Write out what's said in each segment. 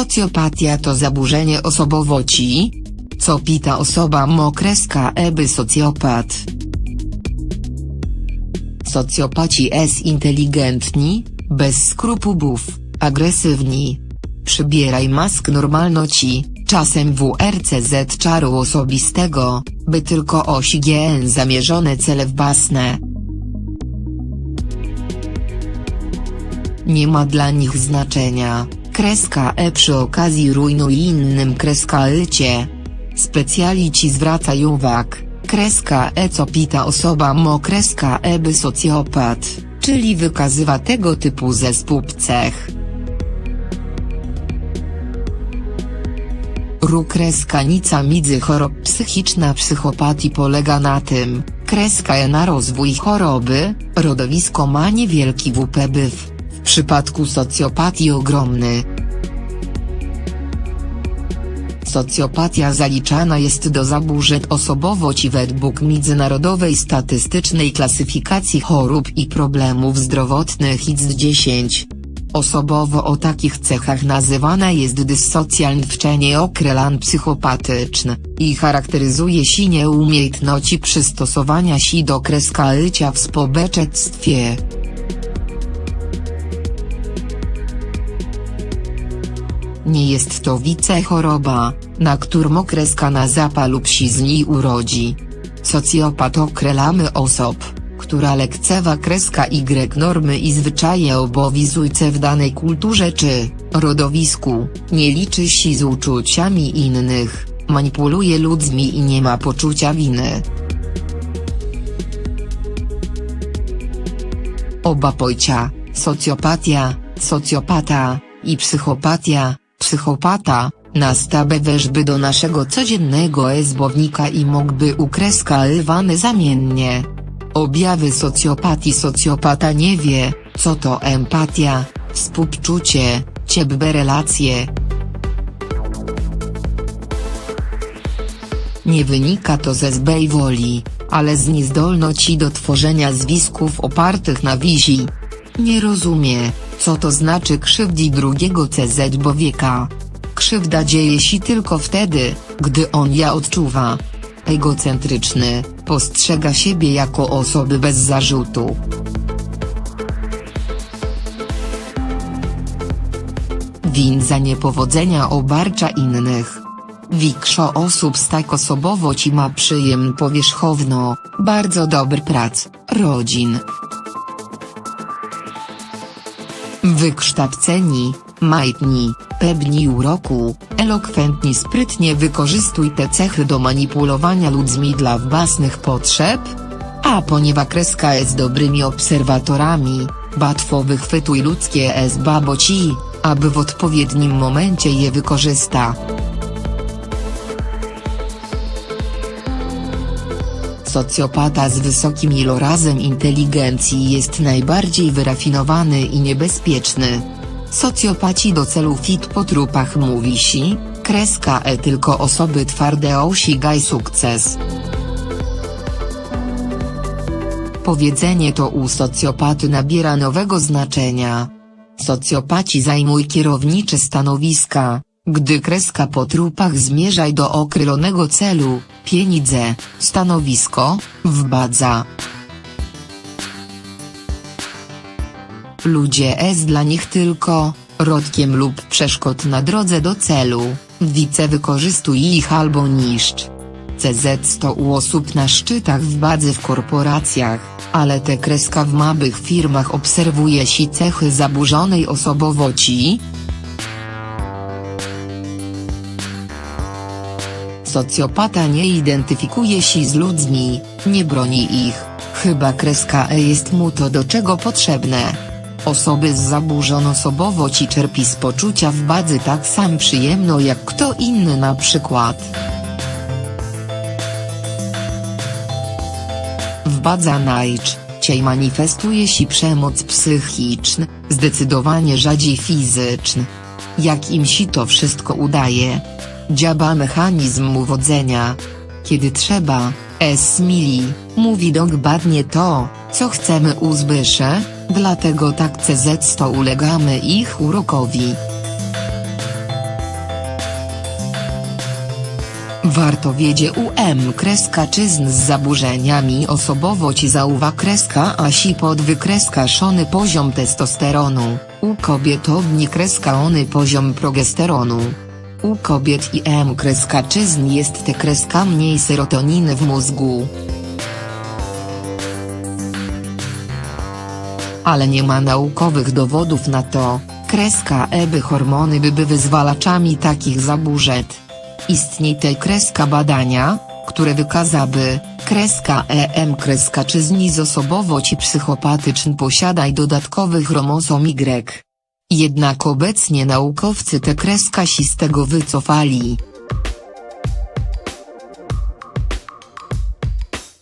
Socjopatia to zaburzenie osobowości? Co pita osoba mokreska eby socjopat? Socjopaci s inteligentni, bez skrupułów, agresywni. Przybieraj mask normalności, czasem WRCZ czaru osobistego, by tylko osi GN zamierzone cele wbasne. Nie ma dla nich znaczenia, kreska E przy okazji rujnuj innym kreska Ycie. Specjalici zwracają uwag, kreska E co pita osoba mo kreska E by socjopat, czyli wykazywa tego typu zespół cech. Ru kreska nica midzy chorób psychiczna psychopatii polega na tym, kreska E na rozwój choroby, rodowisko ma niewielki WP byw, w przypadku socjopatii ogromny. Socjopatia zaliczana jest do zaburzeń osobowości według Międzynarodowej Statystycznej Klasyfikacji Chorób i Problemów Zdrowotnych ICD-10. Osobowo o takich cechach nazywana jest dyssocjalny okrelan psychopatyczny, i charakteryzuje się nieumiejętności przystosowania się do kreska życia w społeczeństwie. Nie jest to wicechoroba, na którą okreska na zapa lub niej urodzi. Socjopat okrelamy osob, która lekcewa kreska Y normy i zwyczaje obowiązujce w danej kulturze czy rodowisku, nie liczy się z uczuciami innych, manipuluje ludźmi i nie ma poczucia winy. Oba pojcia, socjopatia, socjopata, i psychopatia, psychopata, nastawę weszby do naszego codziennego ezbownika i mógłby ukreska lwane zamiennie. Objawy socjopatii socjopata nie wie, co to empatia, współczucie, ciebbe relacje. Nie wynika to ze zbej woli, ale z niezdolności do tworzenia zwisków opartych na wizji. Nie rozumie, co to znaczy krzywdzi drugiego CZ bowieka. Krzywda dzieje się tylko wtedy, gdy on ja odczuwa. Egocentryczny, postrzega siebie jako osoby bez zarzutu. Win za niepowodzenia obarcza innych. Większo osób z tak osobowości ma przyjem powierzchowno, bardzo dobry prac, rodzin. Wykształceni, majtni, pewni uroku, elokwentni sprytnie wykorzystuj te cechy do manipulowania ludźmi dla własnych potrzeb? A ponieważ kreska jest dobrymi obserwatorami, łatwo wychwytuj ludzkie es baboci, aby w odpowiednim momencie je wykorzysta. Socjopata z wysokim ilorazem inteligencji jest najbardziej wyrafinowany i niebezpieczny. Socjopaci do celu fit po trupach mówi si, kreska e tylko osoby twarde osiągaj sukces. Powiedzenie to u socjopaty nabiera nowego znaczenia. Socjopaci zajmuj kierownicze stanowiska, gdy kreska po trupach zmierzaj do okrelonego celu, pieniądze, stanowisko, wbadza. Ludzie jest dla nich tylko, rodkiem lub przeszkód na drodze do celu, wice wykorzystuj ich albo niszcz. CZ to u osób na szczytach władzy w korporacjach, ale te kreska w małych firmach obserwuje się cechy zaburzonej osobowości, Socjopata nie identyfikuje się z ludźmi, nie broni ich, chyba kreska E jest mu to do czego potrzebne. Osoby z zaburzoną osobowości czerpi z poczucia władzy tak sam przyjemno jak kto inny na przykład. Władza najczęściej manifestuje się przemoc psychiczna, zdecydowanie rzadziej fizyczna. Jak im się to wszystko udaje, Dziaba mechanizm uwodzenia. Kiedy trzeba, S. Mili, mówi dokładnie to, co chcemy u Zbysze, dlatego tak CZ100 ulegamy ich urokowi. Warto wiedzie UM kreska czyzn z zaburzeniami osobowości zauwa kreska asi pod wykreskażony poziom testosteronu, u kobiet obni kreska ony poziom progesteronu. U kobiet i M kreska czyzn jest te kreska mniej serotoniny w mózgu. Ale nie ma naukowych dowodów na to, kreska E by hormony były wyzwalaczami takich zaburzeń. Istnieje te kreska badania, które wykazaby, kreska EM kreska czyzni z osobowości psychopatyczn posiadaj dodatkowy chromosom Y. Jednak obecnie naukowcy te kreska si z tego wycofali.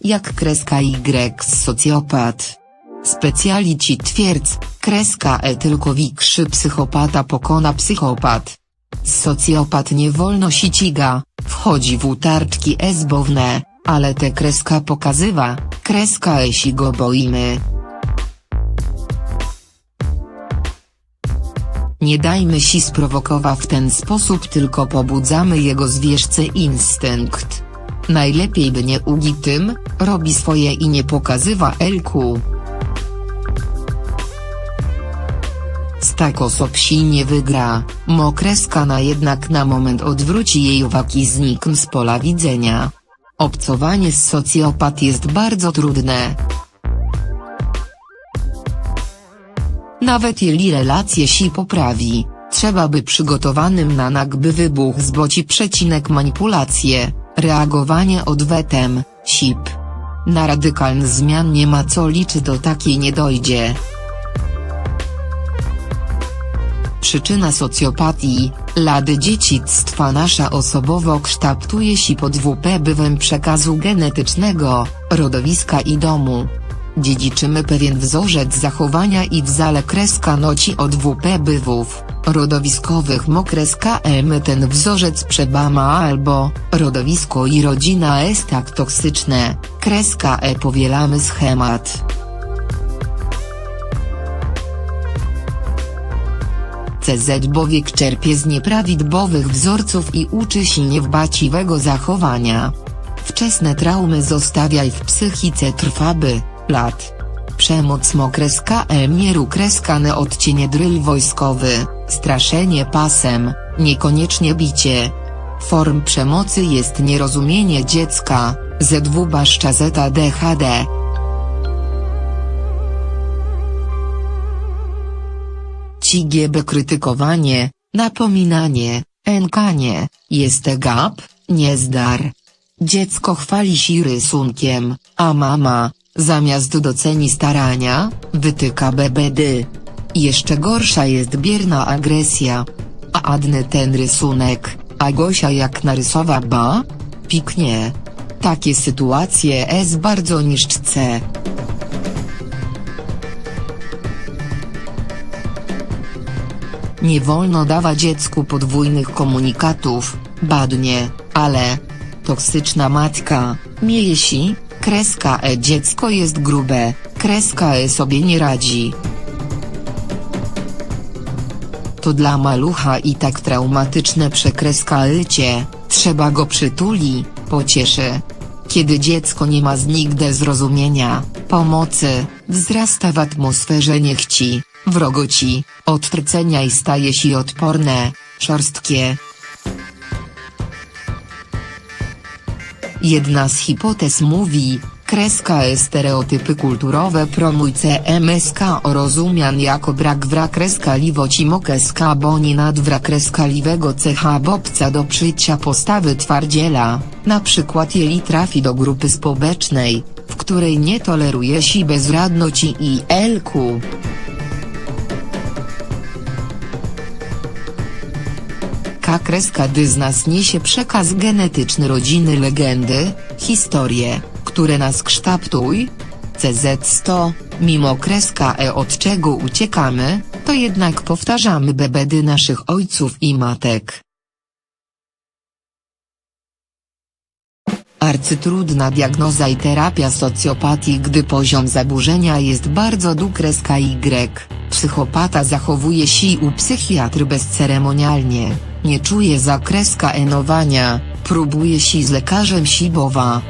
Jak kreska Y z socjopat. Specjalici twierdz, kreska E tylko wikrzy psychopata pokona psychopat. Socjopat nie wolno siciga, wchodzi w utarczki ezbowne, ale te kreska pokazywa, kreska esi go boimy. Nie dajmy si sprowokowa w ten sposób tylko pobudzamy jego zwierzcy instynkt. Najlepiej by nie ugi tym, robi swoje i nie pokazywa elku. Z tak osób si nie wygra, mokreska na jednak na moment odwróci jej uwagi znikm z pola widzenia. Obcowanie z socjopat jest bardzo trudne. Nawet jeżeli relacje si poprawi, trzeba by przygotowanym na nagby wybuch zboci przecinek manipulacje, reagowanie odwetem, sip. Na radykalny zmian nie ma co liczy do takiej nie dojdzie. Przyczyna socjopatii, lady dziedzictwa nasza osobowo kształtuje się pod WP bywem przekazu genetycznego, rodowiska i domu. Dziedziczymy pewien wzorzec zachowania i wzale kreska noci od WP bywów, rodowiskowych mokreska my ten wzorzec przebama albo, rodowisko i rodzina jest tak toksyczne, kreska e powielamy schemat. CZ Bowiek czerpie z nieprawidłowych wzorców i uczy się niewbaciwego zachowania. Wczesne traumy zostawiaj w psychice trwaby, lat. Przemoc mokreska emieru kreskane odcienie dryl wojskowy, straszenie pasem, niekoniecznie bicie. Form przemocy jest nierozumienie dziecka, ZW baszcza zeta DHD. CGB krytykowanie, napominanie, enkanie, jest gap, niezdar. Dziecko chwali się rysunkiem, a mama, zamiast doceni starania, wytyka BBD. Jeszcze gorsza jest bierna agresja. A Adny ten rysunek, a Gosia jak narysowa ba? Piknie. Takie sytuacje jest bardzo niszczce. Nie wolno dawać dziecku podwójnych komunikatów, badnie, ale. Toksyczna matka, miesi, kreska e dziecko jest grube, kreska e sobie nie radzi. To dla malucha i tak traumatyczne przekreska lycie, trzeba go przytuli, pocieszy. Kiedy dziecko nie ma z nigdy zrozumienia, pomocy, wzrasta w atmosferze niechci, wrogoci, odtrcenia i staje się odporne, szorstkie. Jedna z hipotez mówi, kreska stereotypy kulturowe promuj CMSK rozumian jako brak wrakreska liwoci mokeska boni nad wrakreskaliwego cecha bobca do przyjścia postawy twardziela, na przykład jeli trafi do grupy społecznej, w której nie toleruje się bezradności i elku. K kreska dy z nas niesie przekaz genetyczny rodziny legendy, historie, które nas kształtuj. CZ100, mimo kreska E od czego uciekamy, to jednak powtarzamy bebedy naszych ojców i matek. Arcytrudna diagnoza i terapia socjopatii gdy poziom zaburzenia jest bardzo dół kreska Y, psychopata zachowuje się u psychiatry bezceremonialnie, nie czuje zakreska enowania, Próbuje się z lekarzem Sibowa.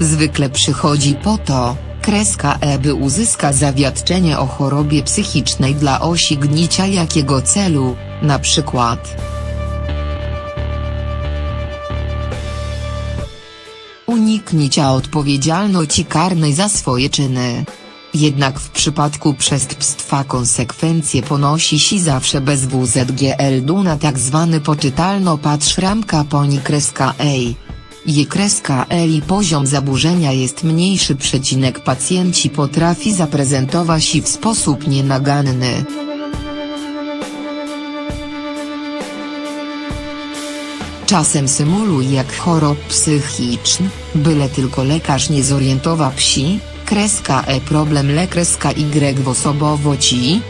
Zwykle przychodzi po to, kreska E by uzyska zawiadczenie o chorobie psychicznej dla osiągnięcia jakiego celu, na przykład uniknięcia odpowiedzialności karnej za swoje czyny. Jednak w przypadku przestępstwa konsekwencje ponosi się zawsze bez WZGL na tak zwany poczytalno patrz ramka poni kreska. Je kreska i poziom zaburzenia jest mniejszy przecinek pacjenci potrafi zaprezentować się w sposób nienaganny. Czasem symuluje jak chorób psychiczny, byle tylko lekarz nie zorientował psi, kreska E problem le kreska Y w osobowości,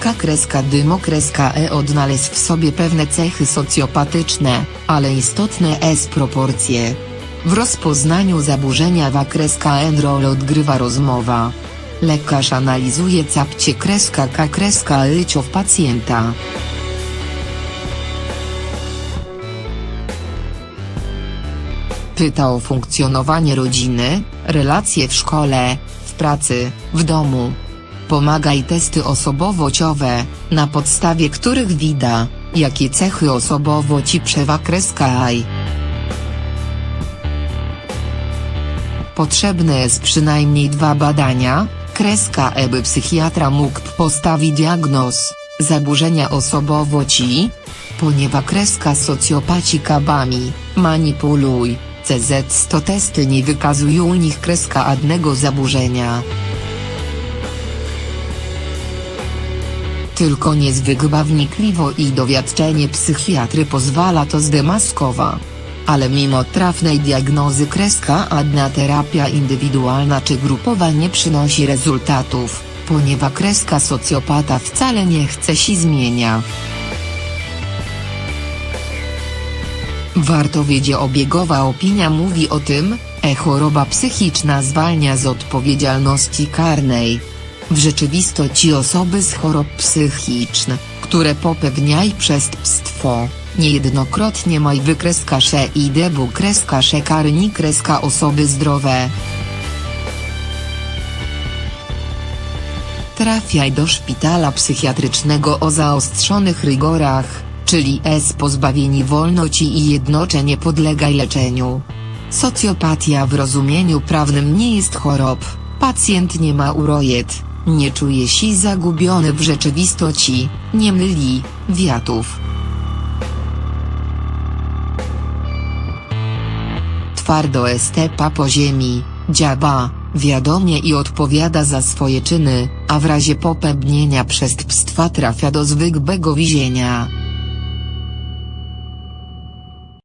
K kreska dymo kreska E odnalazł w sobie pewne cechy socjopatyczne, ale istotne S proporcje. W rozpoznaniu zaburzenia w kreska N rolę odgrywa rozmowa. Lekarz analizuje capcie kreska K kreska Ycio w pacjenta. Pyta o funkcjonowanie rodziny, relacje w szkole, w pracy, w domu. Pomaga i testy osobowościowe, na podstawie których widać, jakie cechy osobowości przewa kreska I. Potrzebne jest przynajmniej dwa badania, kreska E by psychiatra mógł postawić diagnoz, zaburzenia osobowości, ponieważ kreska socjopaci kabami, manipuluj, CZ to testy nie wykazują u nich kreska adnego zaburzenia. Tylko niezwykła wnikliwo i dowiadczenie psychiatry pozwala to zdemaskować. Ale mimo trafnej diagnozy kreska adna terapia indywidualna czy grupowa nie przynosi rezultatów, ponieważ kreska socjopata wcale nie chce się zmienia. Warto wiedzieć obiegowa opinia mówi o tym, e choroba psychiczna zwalnia z odpowiedzialności karnej. W rzeczywistości osoby z chorób psychicznych, które popełniają przestępstwo, niejednokrotnie mają wykreska sze i debu kreska sze karni kreska osoby zdrowe. Trafiaj do szpitala psychiatrycznego o zaostrzonych rygorach, czyli S pozbawieni wolności i jednocześnie podlegaj leczeniu. Socjopatia w rozumieniu prawnym nie jest chorob, pacjent nie ma urojet, nie czuje się zagubiony w rzeczywistości, nie myli, wiatów. Twardo estepa po ziemi, dziaba, wiadomie i odpowiada za swoje czyny, a w razie popełnienia przestępstwa trafia do zwykłego więzienia.